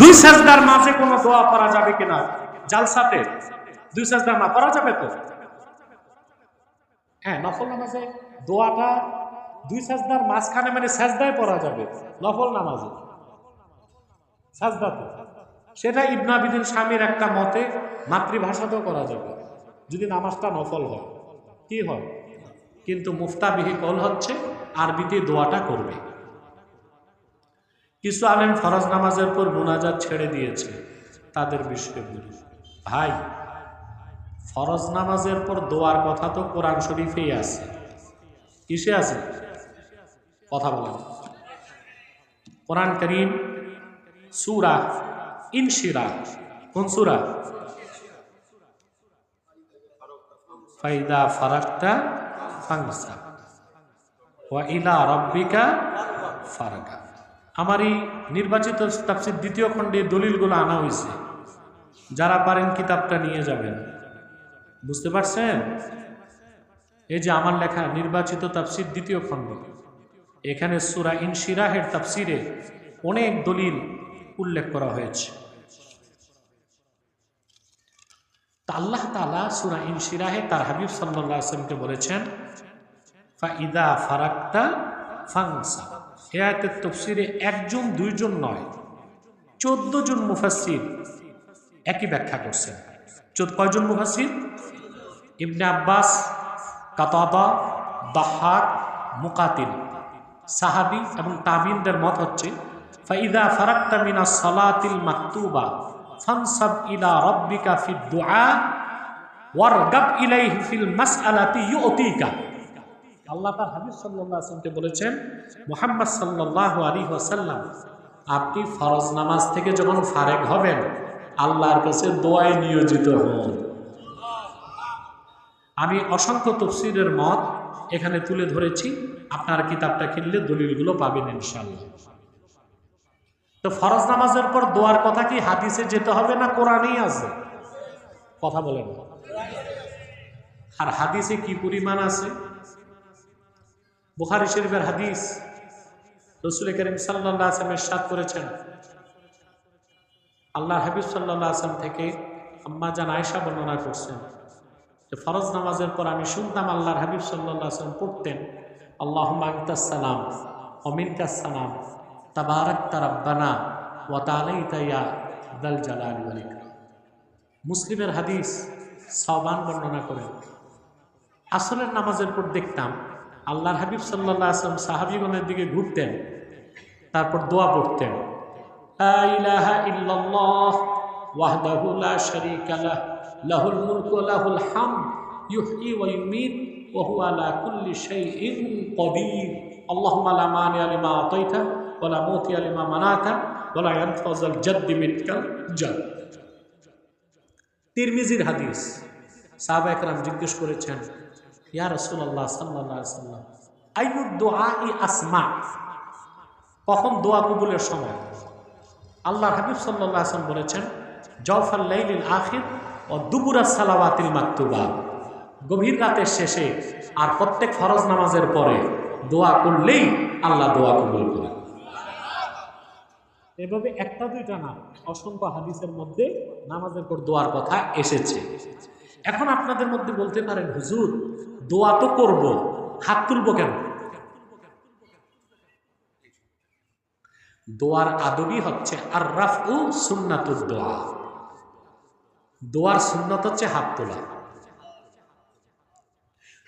দুই সাজদার মাঝে কোনো দোয়া পড়া যাবে কিনা? জালসাতে? দুই সাজদার মা পড়া যাবে তো? হ্যাঁ নফল নামাজে দোয়াটা দুই সাজদার মাঝখানে মানে সাজদায় পড়া যাবে, নফল নামাজে। সাজদাতে। সেটা ইবনাবিদিন স্বামীর একটা মতে মাতৃভাষাতেও করা যাবে, যদি নামাজটা নফল হয়। কি হয়? কিন্তু মুফতাবিহি কল হচ্ছে আরবিতে দোয়াটা করবে। কিছু আলেম ফরজ নামাজের পর মোনাজাত ছেড়ে দিয়েছে, তাদের বিষয়ে বলি। ভাই, ফরজ নামাজের পর দোয়ার কথা তো কোরআন শরীফেই আছে। কিসে আছে? কথা বলেন। কোরআন করিম, সুরা ইনশিরা, কোন সুরা? ফাইদা ফারাকটা ফাংসা, ওয়া ইলা রব্বিকা ফারাকা। আমার এই নির্বাচিত তাফসির দ্বিতীয় খণ্ডে দলিলগুলো আনা হয়েছে। যারা পারেন কিতাবটা নিয়ে যাবেন। বুঝতে পারছেন? এই যে আমার লেখা নির্বাচিত তাফসির দ্বিতীয় খণ্ড। এখানে সুরা ইনশিরাহের তাফসিরে অনেক দলিল উল্লেখ করা হয়েছে। আল্লাহ তালা সুরা ইনশিরাহে তার হাবিব সাল্লাহ আসলামকে বলেছেন ফাইদা ফারাক্তা ফাংসা এ আয়তের তফসিরে একজন, দুইজন নয় চোদ্দ জন মুফাসির একই ব্যাখ্যা করছেন। চোদ্দ, কয়জন মুফাসির ইবনে আব্বাস, কাতাদা, দাহাক, মুকাতিল। সাহাবি এবং তামিনদের মত হচ্ছে, ফাইদা ফারাক্তা মিনা সলাতিল মাকতুবা, ফানসাব ইলা রব্বিকা ফিদ দুআ, ওয়ারগাব ইলাইহি ফিল মাসআলাতি ইউতিকা। আল্লাহ তার হাবিব আলাইহি বলেছেন, মোহাম্মদ সাল্লাল্লাহু আলাইহি ওয়াসাল্লাম, আপনি ফরজ নামাজ থেকে যখন ফারেক হবেন, আল্লাহর কাছে দোয়ায় নিয়োজিত হন। আমি অসংখ্য তফসিরের মত এখানে তুলে ধরেছি, আপনার কিতাবটা কিনলে দলিলগুলো পাবেন ইনশাল্লাহ তো ফরজ নামাজের পর দোয়ার কথা কি হাদিসে যেতে হবে না কোরআনেই আছে? কথা বলেন। আর হাদিসে কি পরিমাণ আছে? বুখারি শরীফের হাদিস রসুল করিম সাল্লাহ আসলামের সাত করেছেন। আল্লাহ হাবিব সাল্লাহ আসলাম থেকে আম্মা জান আয়সা বর্ণনা করছেন যে ফরজ নামাজের পর আমি শুনতাম আল্লাহর হাবিব সাল্লাহ আসলাম পড়তেন আল্লাহ সালাম অমিনকাসালাম তাবারক তারাব্বানা ওয়াতালাই জালাল মুসলিমের হাদিস সাবান বর্ণনা করেন। আসলের নামাজের পর দেখতাম আল্লাহর হাবিব সাল্লাহ আসলাম সাহাবিগণের দিকে ঘুরতেন, তারপর দোয়া পড়তেন। লাহুল মুলকু লাহুল হামদ, ইউহয়ি ওয়া ইউমীত, ওয়া হুয়া আলা কুল্লি শাইইন কদির। লা মানি'a লিমা আতাইতা ওয়া লা মুতি'a লিমা মানাতা ওয়া লা ইয়ানফাযুল জাদ্দি মিনকাল জাদ। তিরমিজির হাদিস জিজ্ঞেস করেছেন ইয়া রসুল্লাহ সাল্লাহ সাল্লাম দোয়া ই কখন দোয়া কবুলের সময়? আল্লাহ হাবিব সাল্লাহ আসলাম বলেছেন জফাল্লাইল আখির ও দুবুরা সালাওয়াতিল মাকতুবা। গভীর রাতের শেষে আর প্রত্যেক ফরজ নামাজের পরে দোয়া করলেই আল্লাহ দোয়া কবুল করে এভাবে একটা দুইটা না, অসংখ্য হাদিসের মধ্যে নামাজের পর দোয়ার কথা এসেছে। এখন আপনাদের মধ্যে বলতে পারেন, হুজুর দোয়া তো করব, হাত তুলব কেন? দোয়ার আদবই হচ্ছে আর রাফ ও সুন্নাতুর দোয়া। দোয়ার সুন্নত হচ্ছে হাত তোলা।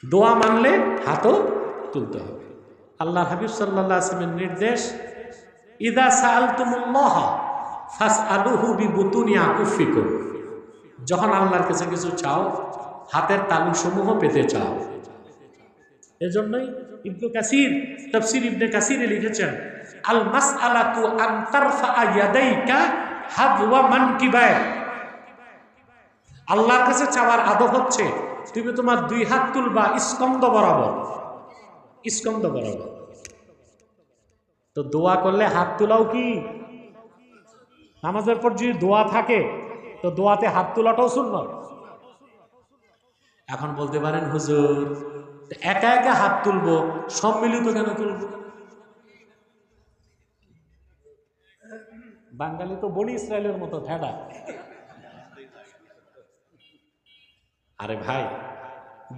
দোয়া মানলে হাতও তুলতে হবে। আল্লাহ হাবিব সাল্লাহ আসলামের নির্দেশ, ইদা সাল তুমুল্লাহ ফাস আলুহু বি বুতুনিয়া কুফিকুম যখন আল্লাহর কাছে কিছু চাও হাতের তালু সমূহ পেতে চাও। এজন্যই ইবনু কাসির, তফসির ইবনে কাসিরে লিখেছেন আল মাস আলাতু আন্তারফা ইয়াদাইকা হাদওয়া মানকিবায়। আল্লাহর কাছে চাওয়ার আদব হচ্ছে, তুমি তোমার দুই হাত তুলবা স্কন্দ বরাবর। স্কন্দ বরাবর। তো দোয়া করলে হাত তোলাও কি? নামাজের পর যদি দোয়া থাকে, তো দোয়াতে হাত তোলাটাও শূন্য এখন বলতে পারেন হুজুর একা একা হাত তুলবো, সম্মিলিত কেন তুলবো? বাঙালি তো বনি ইসরায়েলের মতো ভেড়া আরে ভাই,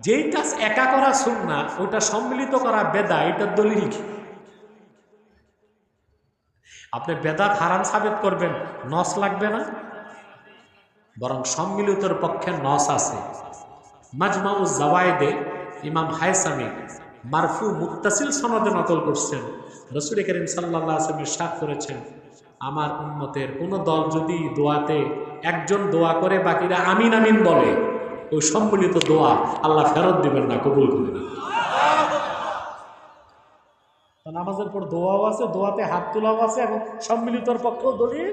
যেই কাজ একা করা সুন্না, ওটা সম্মিলিত করা বেদা এটার দলিল আপনি বেদাত হারাম সাবেত করবেন, নস লাগবে না? বরং সম্মিলিতর পক্ষে নস আছে। মাজমাউ জাওয়ায়েদে ইমাম হায়সামি মারফু মুক্তাসিল সনদে নকল করছেন। রসুল করিম সাল্লাহ আসলামের সাত করেছেন, আমার উন্মতের কোনো দল যদি দোয়াতে একজন দোয়া করে, বাকিরা আমিন আমিন বলে, ওই সম্মিলিত দোয়া আল্লাহ ফেরত দিবেন না, কবুল করে দিবেন নামাজের পর দোয়াও আছে, দোয়াতে হাত তোলাও আছে এবং সম্মিলিতর পক্ষেও দলিল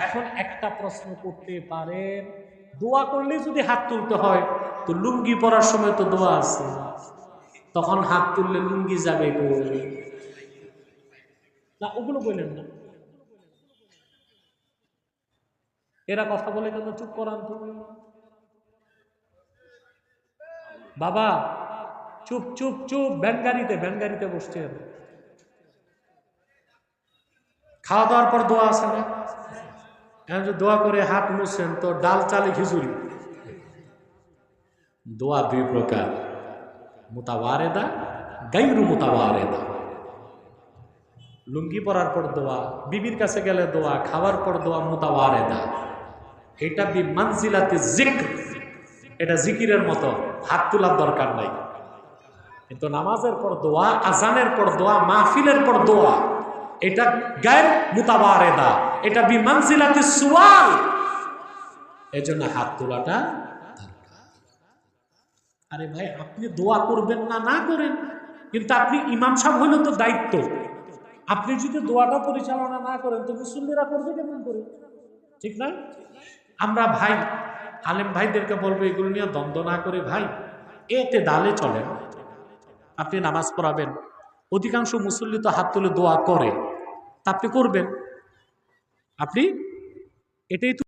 এখন একটা প্রশ্ন করতে পারেন দোয়া করলে যদি হাত তুলতে হয়, তো লুঙ্গি পরার সময় তো দোয়া আছে। তখন হাত তুললে লুঙ্গি যাবে না, ওগুলো বললেন না। এরা কথা বলে কেন? চুপ করান তুমি বাবা, চুপ চুপ চুপ ভ্যান গাড়িতে ভ্যান গাড়িতে বসছেন। খাওয়া দাওয়ার পর দোয়া আছে না? এখন দোয়া করে, হাত মুছছেন তো ডাল, চালে, খিচুড়ি। দোয়া দুই প্রকার। মোতাবারেদা গাইরু মোতাবারেদা লুঙ্গি পরার পর দোয়া, বিবির কাছে গেলে দোয়া, খাওয়ার পর দোয়া মোতাবারেদা এটা বি মানজিলাতে জিক্র। এটা জিকিরের মতো, হাত তোলার দরকার নাই। কিন্তু নামাজের পর দোয়া, আজানের পর দোয়া, মাহফিলের পর দোয়া এটা গায়ের মুতাবারেদা। এটা বিমানসিলাতে সুয়াল। এজন্য হাত তোলাটা আরে ভাই, আপনি দোয়া করবেন না না করেন। কিন্তু আপনি ইমাম সাহেব হইলে তো দায়িত্ব। আপনি যদি দোয়াটা পরিচালনা না করেন, তো মুসল্লিরা করবে কেমন করে? ঠিক না? আমরা ভাই, আলেম ভাইদেরকে বলব, এগুলো নিয়ে দ্বন্দ্ব না করে ভাই, এতে দালে চলেন। আপনি নামাজ পড়াবেন। অধিকাংশ মুসল্লি তো হাত তুলে দোয়া করে। তা আপনি করবেন। আপনি এটাই তো